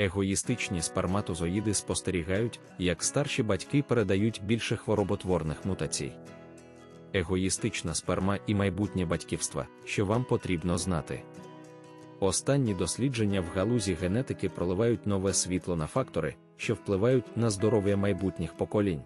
Егоїстичні сперматозоїди спостерігають, як старші батьки передають більше хвороботворних мутацій. Егоїстична сперма і майбутнє батьківство, що вам потрібно знати. Останні дослідження в галузі генетики проливають нове світло на фактори, що впливають на здоров'я майбутніх поколінь.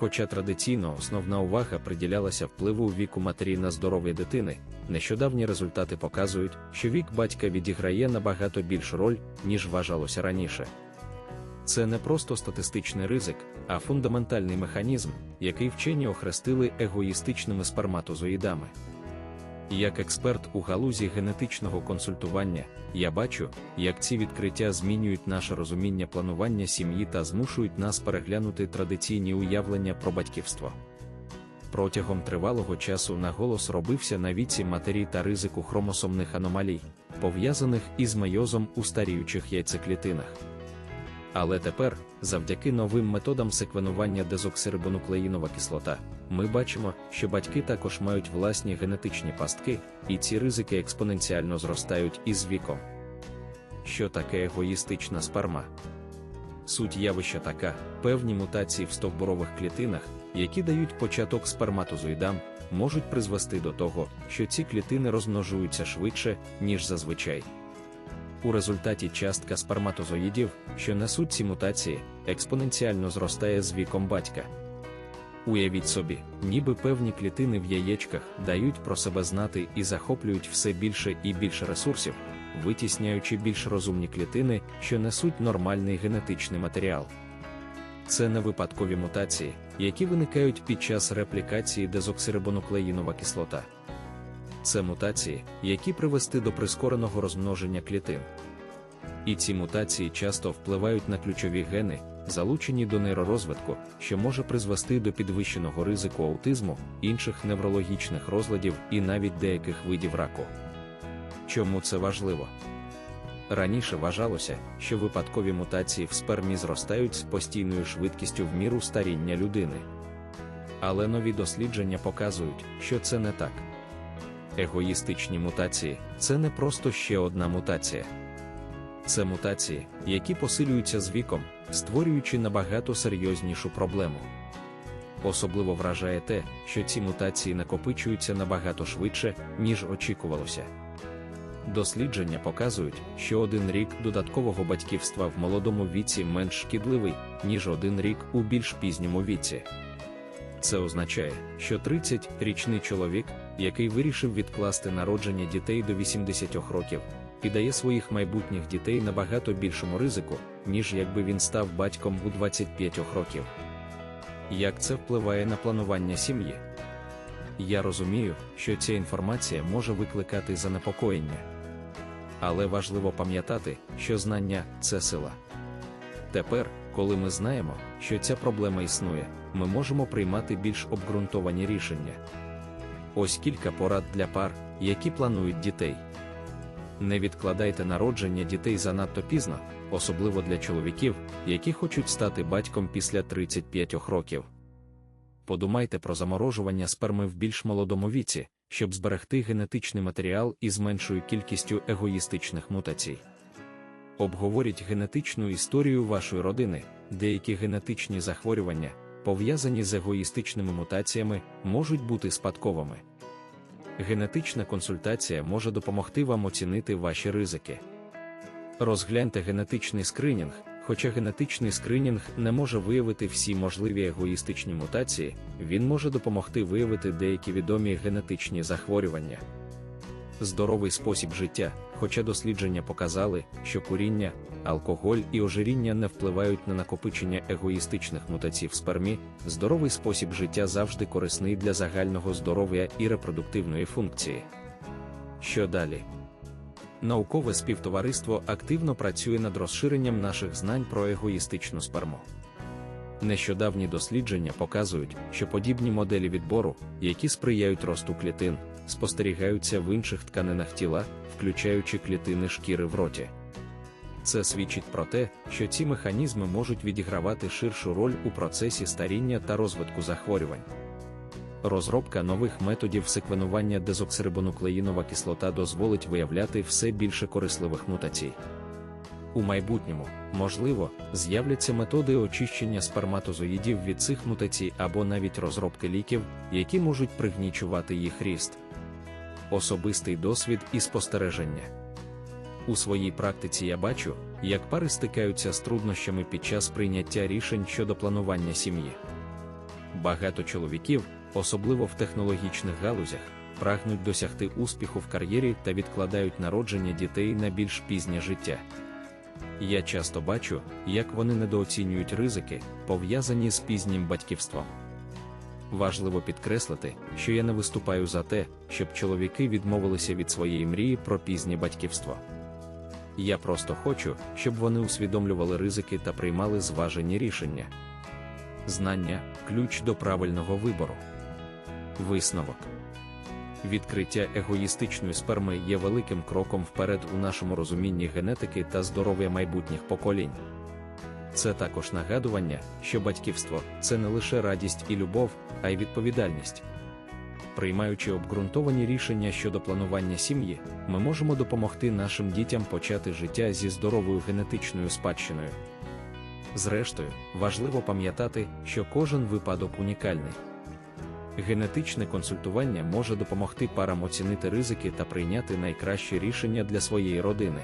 Хоча традиційно основна увага приділялася впливу віку матері на здоров'я дитини, нещодавні результати показують, що вік батька відіграє набагато більшу роль, ніж вважалося раніше. Це не просто статистичний ризик, а фундаментальний механізм, який вчені охрестили егоїстичними сперматозоїдами. Як експерт у галузі генетичного консультування, я бачу, як ці відкриття змінюють наше розуміння планування сім'ї та змушують нас переглянути традиційні уявлення про батьківство. Протягом тривалого часу наголос робився на віці матері та ризику хромосомних аномалій, пов'язаних із майозом у старіючих яйцеклітинах. Але тепер, завдяки новим методам секвенування дезоксирибонуклеїнова кислота, ми бачимо, що батьки також мають власні генетичні пастки, і ці ризики експоненціально зростають із віком. Що таке егоїстична сперма? Суть явища така: певні мутації в стовбурових клітинах, які дають початок сперматозоїдам, можуть призвести до того, що ці клітини розмножуються швидше, ніж зазвичай. У результаті частка сперматозоїдів, що несуть ці мутації, експоненціально зростає з віком батька. Уявіть собі, ніби певні клітини в яєчках дають про себе знати і захоплюють все більше і більше ресурсів, витісняючи більш розумні клітини, що несуть нормальний генетичний матеріал. Це не випадкові мутації, які виникають під час реплікації дезоксирибонуклеїнова кислота. Це мутації, які привести до прискореного розмноження клітин. І ці мутації часто впливають на ключові гени, залучені до нейророзвитку, що може призвести до підвищеного ризику аутизму, інших неврологічних розладів і навіть деяких видів раку. Чому це важливо? Раніше вважалося, що випадкові мутації в спермі зростають з постійною швидкістю в міру старіння людини. Але нові дослідження показують, що це не так. Егоїстичні мутації це не просто ще одна мутація. Це мутації, які посилюються з віком, створюючи набагато серйознішу проблему. Особливо вражає те, що ці мутації накопичуються набагато швидше, ніж очікувалося. Дослідження показують, що один рік додаткового батьківства в молодому віці менш шкідливий, ніж один рік у більш пізньому віці. Це означає, що 30-річний чоловік, який вирішив відкласти народження дітей до 80 років, піддає своїх майбутніх дітей набагато більшому ризику, ніж якби він став батьком у 25 років. Як це впливає на планування сім'ї? Я розумію, що ця інформація може викликати занепокоєння. Але важливо пам'ятати, що знання це сила. Тепер, коли ми знаємо, що ця проблема існує, ми можемо приймати більш обґрунтовані рішення. Ось кілька порад для пар, які планують дітей. Не відкладайте народження дітей занадто пізно, особливо для чоловіків, які хочуть стати батьком після 35 років. Подумайте про заморожування сперми в більш молодому віці, щоб зберегти генетичний матеріал із меншою кількістю егоїстичних мутацій. Обговоріть генетичну історію вашої родини, деякі генетичні захворювання, пов'язані з егоїстичними мутаціями, можуть бути спадковими. Генетична консультація може допомогти вам оцінити ваші ризики. Розгляньте генетичний скринінг, хоча генетичний скринінг не може виявити всі можливі егоїстичні мутації, він може допомогти виявити деякі відомі генетичні захворювання. Здоровий спосіб життя, хоча дослідження показали, що куріння, алкоголь і ожиріння не впливають на накопичення егоїстичних мутацій в спермі, здоровий спосіб життя завжди корисний для загального здоров'я і репродуктивної функції. Що далі? Наукове співтовариство активно працює над розширенням наших знань про егоїстичну сперму. Нещодавні дослідження показують, що подібні моделі відбору, які сприяють росту клітин, спостерігаються в інших тканинах тіла, включаючи клітини шкіри в роті. Це свідчить про те, що ці механізми можуть відігравати ширшу роль у процесі старіння та розвитку захворювань. Розробка нових методів секвенування дезоксирибонуклеїнова кислота дозволить виявляти все більше корисливих мутацій. У майбутньому, можливо, з'являться методи очищення сперматозоїдів від цих мутацій або навіть розробки ліків, які можуть пригнічувати їх ріст. Особистий досвід і спостереження. У своїй практиці я бачу, як пари стикаються з труднощами під час прийняття рішень щодо планування сім'ї. Багато чоловіків, особливо в технологічних галузях, прагнуть досягти успіху в кар'єрі та відкладають народження дітей на більш пізнє життя. Я часто бачу, як вони недооцінюють ризики, пов'язані з пізнім батьківством. Важливо підкреслити, що я не виступаю за те, щоб чоловіки відмовилися від своєї мрії про пізнє батьківство. Я просто хочу, щоб вони усвідомлювали ризики та приймали зважені рішення. Знання ключ до правильного вибору. Висновок. Відкриття егоїстичної сперми є великим кроком вперед у нашому розумінні генетики та здоров'я майбутніх поколінь. Це також нагадування, що батьківство це не лише радість і любов, а й відповідальність. Приймаючи обґрунтовані рішення щодо планування сім'ї, ми можемо допомогти нашим дітям почати життя зі здоровою генетичною спадщиною. Зрештою, важливо пам'ятати, що кожен випадок унікальний. Генетичне консультування може допомогти парам оцінити ризики та прийняти найкращі рішення для своєї родини.